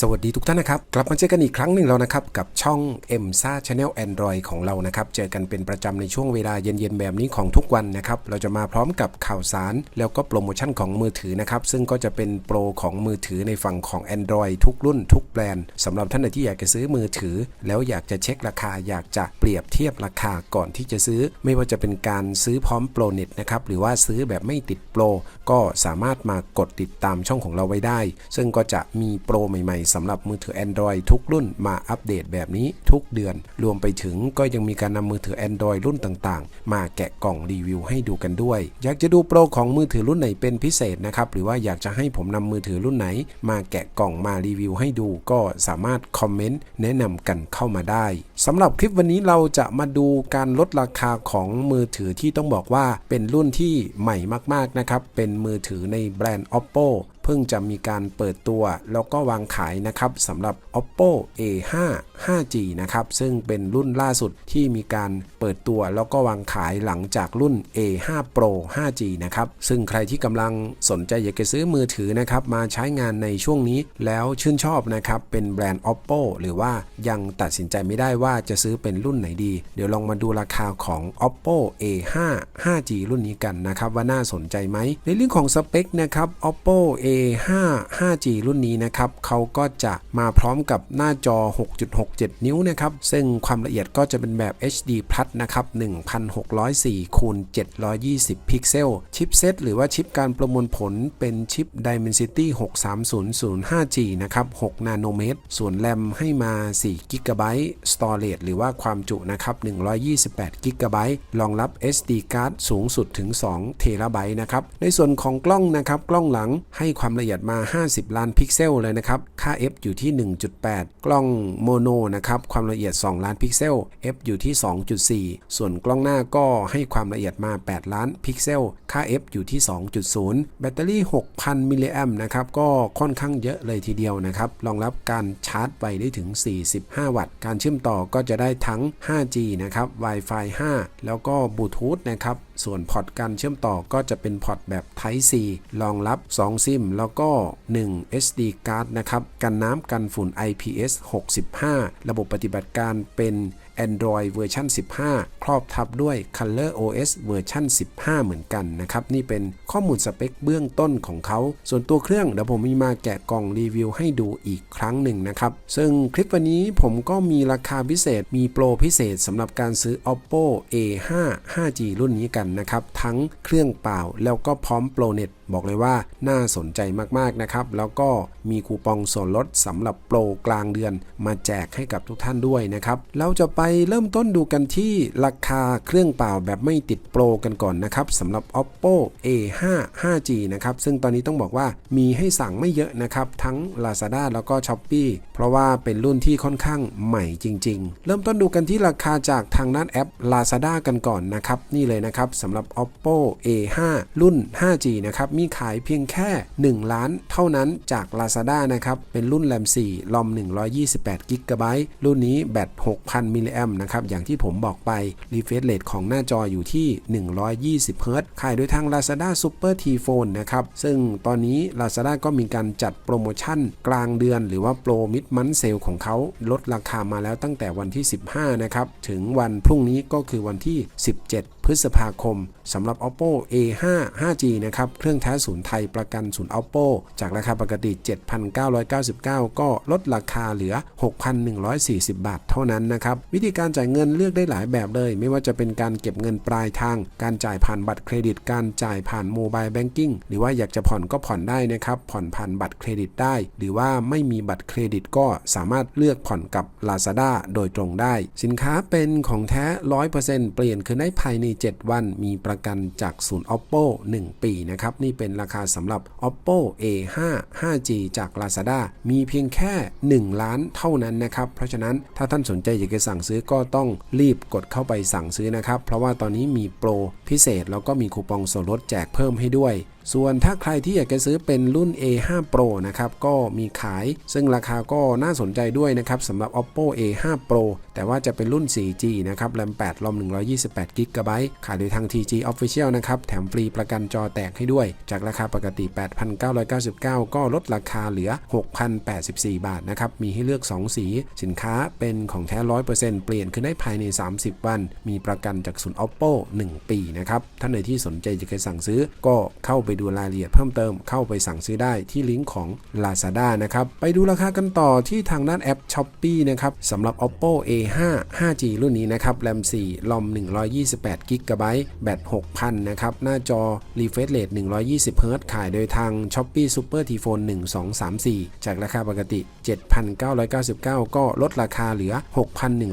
สวัสดีทุกท่านนะครับ กลับมาเจอกันอีกครั้งหนึ่งแล้วนะครับ กับช่อง m s a Channel Android ของเรานะครับ เจอกันเป็นประจำในช่วงเวลาเย็นๆแบบนี้ของทุกวันนะครับ เราจะมาพร้อมกับข่าวสาร แล้วก็โปรโมชั่นของมือถือนะครับ ซึ่งก็จะเป็นโปรของมือถือในฝั่งของ Android ทุกรุ่นทุกแบรนด์สำหรับท่านที่อยากจะซื้อมือถือ แล้วอยากจะเช็คราคาอยากจะเปรียบเทียบราคาก่อนที่จะซื้อ ไม่ว่าจะเป็นการซื้อพร้อมโปรเน็ตนะครับหรือว่าซื้อแบบไม่ติดโปรก็สามารถมากดติดตามช่องของเราไว้ได้ ซึ่งก็จะมีโปรใหม่สำหรับมือถือ Android ทุกรุ่นมาอัปเดตแบบนี้ทุกเดือน รวมไปถึงก็ยังมีการนำมือถือ Android รุ่นต่างๆ มาแกะกล่องรีวิวให้ดูกันด้วย อยากจะดูโปรของมือถือรุ่นไหนเป็นพิเศษนะครับ หรือว่าอยากจะให้ผมนำมือถือรุ่นไหน มาแกะกล่องมารีวิวให้ดูก็สามารถคอมเมนต์แนะนำกันเข้ามาได้สำหรับคลิปวันนี้เราจะมาดูการลดราคาของมือถือที่ต้องบอกว่าเป็นรุ่นที่ใหม่มากๆนะครับเป็นมือถือในแบรนด์ Oppo เพิ่งจะมีการเปิดตัว แล้วก็วางขายนะครับสำหรับ oppo a5 5g นะครับซึ่งเป็นรุ่นล่าสุดที่มีการเปิดตัว แล้วก็วางขายหลังจากรุ่น a5 pro 5g นะครับซึ่งใครที่กำลังสนใจอยากจะซื้อมือถือนะครับมาใช้งานในช่วงนี้แล้วชื่นชอบนะครับเป็นแบรนด์ oppo หรือว่ายังตัดสินใจไม่ได้ว่าจะซื้อเป็นรุ่นไหนดี เดี๋ยวลองมาดูราคาของ oppo a5 5g รุ่นนี้กันนะครับว่าน่าสนใจไหมในเรื่องของสเปคนะครับ oppo A A5 5G รุ่นนี้นะครับเขาก็จะมาพร้อมกับหน้าจอ 6.67 นิ้วนะครับ ซึ่งความละเอียดก็จะเป็นแบบ HD Plus นะครับ1604คูณ720 พิกเซล ชิปเซตหรือว่าชิปการประมวลผลเป็นชิป Dimensity 63005G นะครับ 6 นาโนเมตร ส่วนแรมให้มา4 g b Storage หรือว่าความจุนะครับ 128 g b รองรับ SD card สูงสุดถึง2 t b นะครับ ในส่วนของกล้องนะครับ กล้องหลังให้ความความละเอียดมา 50 ล้านพิกเซลเลยนะครับ ค่า f อยู่ที่ 1.8 กล้องโมโนนะครับ ความละเอียด 2 ล้านพิกเซล f อยู่ที่ 2.4 ส่วนกล้องหน้าก็ให้ความละเอียดมา 8 ล้านพิกเซล ค่า f อยู่ที่ 2.0 แบตเตอรี่ 6,000 มิลลิแอมนะครับ ก็ค่อนข้างเยอะเลยทีเดียวนะครับ รองรับการชาร์จไปได้ถึง 45 วัตต์ การเชื่อมต่อก็จะได้ทั้ง 5G นะครับ Wi-Fi 5 แล้วก็บลูทูธนะครับส่วนพอร์ตการเชื่อมต่อก็จะเป็นพอร์ตแบบ Type C รองรับ 2 ซิม แล้วก็ 1 SD card นะครับ กันน้ำกันฝุ่น IPS 65 ระบบปฏิบัติการเป็น Android เวอร์ชัน15 ครอบทับด้วย Color OS เวอร์ชัน15 เหมือนกันนะครับ นี่เป็นข้อมูลสเปคเบื้องต้นของเขา ส่วนตัวเครื่องเดี๋ยวผมมีมาแกะกล่องรีวิวให้ดูอีกครั้งหนึ่งนะครับ ซึ่งคลิปวันนี้ผมก็มีราคาพิเศษ มีโปรพิเศษสำหรับการซื้อ Oppo A5 5G รุ่นนี้กันนะครับ ทั้งเครื่องเปล่าแล้วก็พร้อมโปรเน็ตบอกเลยว่าน่าสนใจมากๆนะครับ แล้วก็มีคูปองส่วนลดสำหรับโปรกลางเดือน มาแจกให้กับทุกท่านด้วยนะครับ เราจะไปเริ่มต้นดูกันที่ราคาเครื่องเปล่าแบบไม่ติดโปรกันก่อนนะครับสำหรับ oppo a5 5g นะครับซึ่งตอนนี้ต้องบอกว่ามีให้สั่งไม่เยอะนะครับ ทั้ง lazada แล้วก็ shopee เพราะว่าเป็นรุ่นที่ค่อนข้างใหม่จริง ๆ เริ่มต้นดูกันที่ราคาจากทางด้านแอป lazada กันก่อนนะครับนี่เลยนะครับสำหรับ oppo a5 รุ่น 5g นะครับมีขายเพียงแค่ 1 ล้านเท่านั้นจาก Lazada นะครับ เป็นรุ่นแรม 4 ลอม 128 g b รุ่นนี้แบต 6,000 มิลลิแอมนะครับ อย่างที่ผมบอกไป refresh rate ของหน้าจออยู่ที่ 120เฮิรตขายโดยทาง Lazada Super T Phone นะครับ ซึ่งตอนนี้ Lazada ก็มีการจัดโปรโมชั่นกลางเดือน หรือว่าโปรมิดมันเซลของเขาลดราคามาแล้วตั้งแต่วันที่ 15 นะครับ ถึงวันพรุ่งนี้ก็คือวันที่ 17 พฤษภาคมสำหรับ oppo a5 5g นะครับ เครื่องแท้ศูนย์ไทยประกันศูนย์ oppo จากราคาปกติ 7,999 ก็ลดราคาเหลือ 6,140 บาทเท่านั้นนะครับ วิธีการจ่ายเงินเลือกได้หลายแบบเลย ไม่ว่าจะเป็นการเก็บเงินปลายทาง การจ่ายผ่านบัตรเครดิต การจ่ายผ่านโมบายแบงกิ้งหรือว่าอยากจะผ่อนก็ผ่อนได้นะครับ ผ่อนผ่านบัตรเครดิตได้ หรือว่าไม่มีบัตรเครดิตก็สามารถเลือกผ่อนกับ Lazada โดยตรงได้ สินค้าเป็นของแท้ 100%เปลี่ยนคืนได้ภายใน7 วัน มีประกันจากศูนย์ oppo 1 ปีนะครับ นี่เป็นราคาสำหรับ oppo a5 5g จาก lazada มีเพียงแค่ 1 ล้านเท่านั้นนะครับ เพราะฉะนั้นถ้าท่านสนใจอยากจะสั่งซื้อก็ต้องรีบกดเข้าไปสั่งซื้อนะครับ เพราะว่าตอนนี้มีโปรพิเศษแล้วก็มีคูปองส่วนลดแจกเพิ่มให้ด้วย ส่วนถ้าใครที่อยากจะซื้อเป็นรุ่น A5 Pro นะครับก็มีขาย ซึ่งราคาก็น่าสนใจด้วยนะครับสำหรับ Oppo A5 Pro แต่ว่าจะเป็นรุ่น 4G นะครับแรม 8 รอม 128 g b ขายโดยทาง TG Official นะครับ แถมฟรีประกันจอแตกให้ด้วย จากราคาปกติ 8,999 ก็ลดราคาเหลือ 6,084 บาทนะครับ มีให้เลือก 2 สี สินค้าเป็นของแท้ 100%เปลี่ยนขึ้นได้ภายใน 30 วัน มีประกันจากศูนย์ Oppo 1 ปีนะครับ ท่านใดที่สนใจจะเคยสั่งซื้อก็เข้าไปดูรายละเอียดเพิ่มเติมเข้าไปสั่งซื้อได้ที่ลิงก์ของ Lazada นะครับไปดูราคากันต่อที่ทางด้านแอป Shopee นะครับสำหรับ Oppo A5 5G รุ่นนี้นะครับแรม4 ROM 128 g b แบต6,000นะครับหน้าจอ refresh rate 120 Hz ขายโดยทาง Shopee Super T Phone 1234 จากราคาปกติ 7,999 ก็ลดราคาเหลือ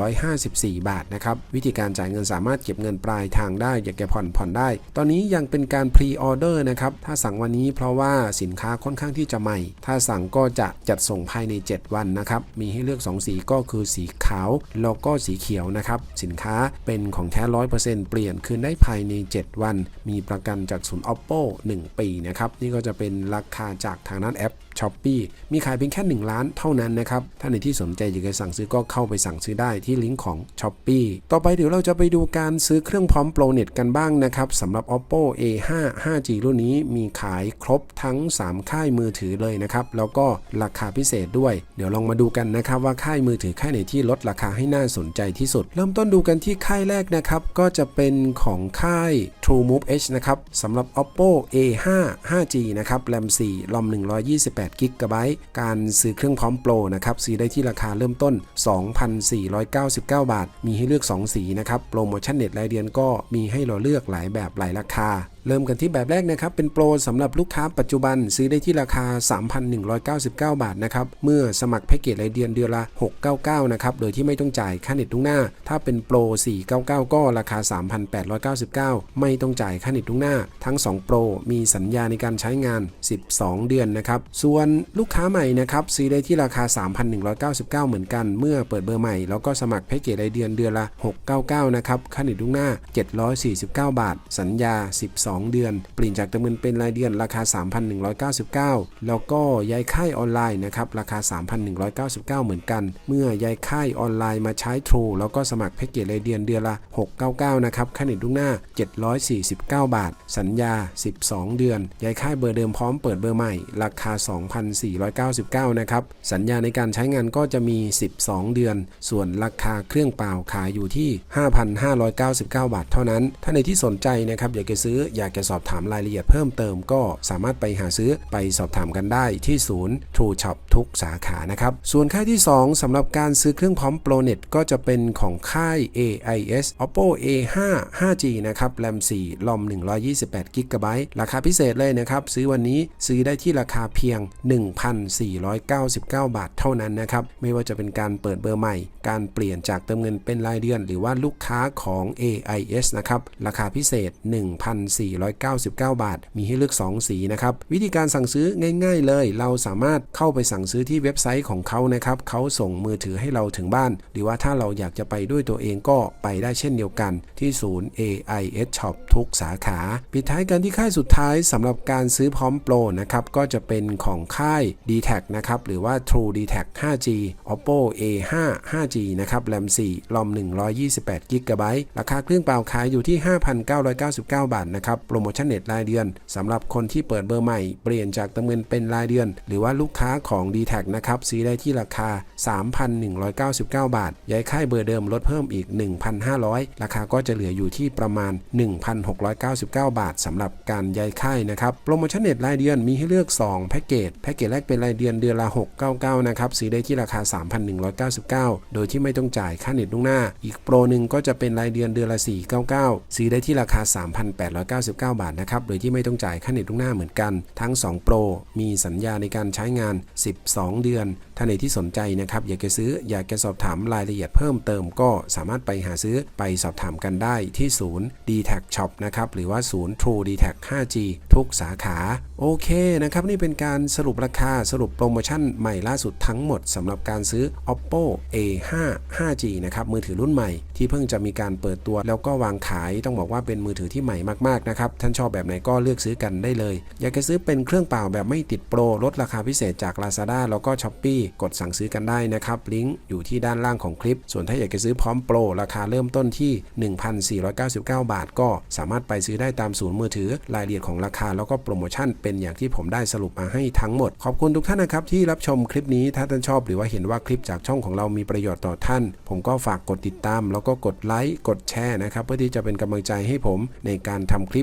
6,154 บาทนะครับวิธีการจ่ายเงินสามารถเก็บเงินปลายทางได้อยากจะผ่อนผ่อนได้ ตอนนี้ยังเป็นการ pre order นะครับถ้าสั่งวันนี้เพราะว่าสินค้าค่อนข้างที่จะใหม่ ถ้าสั่งก็จะจัดส่งภายใน 7 วันนะครับ มีให้เลือก 2 สีก็คือสีขาวแล้วก็สีเขียวนะครับ สินค้าเป็นของแท้ร้อยเปอร์เซ็นต์เปลี่ยนคืนได้ภายใน 7 วัน มีประกันจากศูนย์ oppo 1 ปีนะครับ นี่ก็จะเป็นราคาจากทางนั้นแอปช้อปปีมีขายเพียงแค่ 1 ล้านเท่านั้นนะครับถ้าในที่สนใจอยากจะสั่งซื้อก็เข้าไปสั่งซื้อได้ที่ลิงก์ของ s h อ p e e ต่อไปเดี๋ยวเราจะไปดูการซื้อเครื่องพร้อมโปรเน็ตกันบ้างนะครับสำหรับ oppo a5 5g รุ่นนี้มีขายครบทั้ง 3 ค่ายมือถือเลยนะครับ แล้วก็ราคาพิเศษด้วย เดี๋ยวลองมาดูกันนะครับว่าค่ายมือถือค่ายไหนที่ลดราคาให้น่าสนใจที่สุด เริ่มต้นดูกันที่ค่ายแรกนะครับก็จะเป็นของค่าย True Move H นะครับสำหรับ oppo a5 5g นะครับแรม4รอม128 g b การซื้อเครื่องพร้อมโปรนะครับซื้อได้ที่ราคาเริ่มต้น 2,499 บาท มีให้เลือก 2 สีนะครับ โปรโมชั่นเน็ตรายเดือนก็มีให้เราเลือกหลายแบบหลายราคา เริ่มกันที่แบบแรกนะครับ เป็นโปรสำหรับลูกค้าปัจจุบันซื้อได้ที่ราคา 3,199 บาทนะครับ เมื่อสมัครแพ็กเกจรายเดือนเดือนละ 699 นะครับ โดยที่ไม่ต้องจ่ายค่าเน็ตทุกหน้า ถ้าเป็นโปร 499 ก็ราคา 3,899 ไม่ต้องจ่ายค่าเน็ตทุกหน้า ทั้ง 2 โปร มีสัญญาในการใช้งาน 12 เดือนนะครับ ส่วนลูกค้าใหม่นะครับซื้อได้ที่ราคา 3,199 เหมือนกัน เมื่อเปิดเบอร์ใหม่ แล้วก็สมัครแพ็กเกจรายเดือนเดือนละ 699 นะครับ ค่าเน็ตทุกหน้า 749 บาท สัญญา 12เดือน เปลี่ยนจากเติมเงินเป็นรายเดือนราคา 3,199 แล้วก็ย้ายค่ายออนไลน์นะครับราคา 3,199 เหมือนกัน เมื่อย้ายค่ายออนไลน์มาใช้ True แล้วก็สมัครแพ็กเกจรายเดือนเดือนละ 699 นะครับค่าเน็ตทุกหน้า 749 บาท สัญญา 12 เดือน ย้ายค่ายเบอร์เดิมพร้อมเปิดเบอร์ใหม่ ราคา 2,499 นะครับ สัญญาในการใช้งานก็จะมี 12 เดือน ส่วนราคาเครื่องเปล่าขายอยู่ที่ 5,599 บาทเท่านั้น ถ้าในที่สนใจนะครับอยากจะซื้ออยากจะสอบถามรายละเอียดเพิ่มเติมก็สามารถไปหาซื้อไปสอบถามกันได้ที่ศูนย์ True Shop ทุกสาขานะครับ ส่วนค่ายที่ 2สำหรับการซื้อเครื่องพร้อม ProNet ก็จะเป็นของค่าย AIS Oppo A5 5G นะครับแรม4 ROM 128 g b ราคาพิเศษเลยนะครับ ซื้อวันนี้ซื้อได้ที่ราคาเพียง 1,499 บาทเท่านั้นนะครับ ไม่ว่าจะเป็นการเปิดเบอร์ใหม่ การเปลี่ยนจากเติมเงินเป็นรายเดือน หรือว่าลูกค้าของ AIS นะครับ ราคาพิเศษ499 บาท มีให้เลือก 2 สีนะครับ วิธีการสั่งซื้อง่าย ๆ เลย เราสามารถเข้าไปสั่งซื้อที่เว็บไซต์ของเขานะครับ เขาส่งมือถือให้เราถึงบ้าน หรือว่าถ้าเราอยากจะไปด้วยตัวเองก็ไปได้เช่นเดียวกัน ที่ศูนย์ AIS Shop ทุกสาขา ปิดท้ายกันที่ค่ายสุดท้ายสำหรับการซื้อพร้อมโปรนะครับก็จะเป็นของค่าย d t a c นะครับหรือว่า True d t a c 5G Oppo A5 5G นะครับแรม4 ROM 128 g b ราคาเครื่องเปล่าขายอยู่ที่ 5,999 บาทนะครับโปรโมชั่นเน็ตรายเดือนสำหรับคนที่เปิดเบอร์ใหม่ เปลี่ยนจากเติมเงินเป็นรายเดือน หรือว่าลูกค้าของ d t a c นะครับซื้อได้ที่ราคา 3,199 บาท ย้ายค่ายเบอร์เดิมลดเพิ่มอีก 1,500 ราคาก็จะเหลืออยู่ที่ประมาณ 1,699 บาทสำหรับการย้ายค่ายนะครับโปรโมชั่นเน็ตรายเดือนมีให้เลือก 2 แพ็กเกจแพ็กเกจแรกเป็นรายเดือนเดือนละ 699 นะครับซื้อได้ที่ราคา 3,199 โดยที่ไม่ต้องจ่ายค่าเน็ตล่วงหน้า อีกโปรหนึ่งก็จะเป็นรายเดือนเดือนละ 499 ซื้อได้ที่ราคา3,899 บาทนะครับ โดยที่ไม่ต้องจ่ายค่าเน็ตล่วงหน้าเหมือนกัน ทั้ง 2 โปร มีสัญญาในการใช้งาน 12 เดือนถ้านในที่สนใจนะครับ อยากจะซื้อ อยากจะสอบถามรายละเอียดเพิ่มเติมก็สามารถไปหาซื้อไปสอบถามกันได้ที่ศูนย์ d t a c Shop นะครับ หรือว่าศูนย์ True d t a c 5G ทุกสาขา โอเคนะครับ นี่เป็นการสรุปราคา สรุปโปรโมชั่นใหม่ล่าสุดทั้งหมดสำหรับการซื้อ Oppo A5 5G นะครับ มือถือรุ่นใหม่ที่เพิ่งจะมีการเปิดตัวแล้วก็วางขาย ต้องบอกว่าเป็นมือถือที่ใหม่มากๆนะนะครับ ท่านชอบแบบไหนก็เลือกซื้อกันได้เลย อยากจะซื้อเป็นเครื่องเปล่าแบบไม่ติดโปรลดราคาพิเศษจาก Lazada แล้วก็ s h อ p e e กดสั่งซื้อกันได้นะครับ ลิงก์อยู่ที่ด้านล่างของคลิป ส่วนถ้าอยากจะซื้อพร้อมโปรราคาเริ่มต้นที่ 1,499 บาท ก็สามารถไปซื้อได้ตามศูนย์มือถือ รายละเอียดของราคาแล้วก็โปรโมชั่นเป็นอย่างที่ผมได้สรุปมาให้ทั้งหมด ขอบคุณทุกท่านนะครับที่รับชมคลิปนี้ถ้าท่านชอบหรือว่าเห็นว่าคลิปจากช่องของเรามีประโยชน์ต่อท่าน ผมก็ฝากกดติดตาม แล้วก็กดไลค์กดแชร์นะครับเพื่อที่จะเป็นกำลังใจให้ผมในการทำคลิ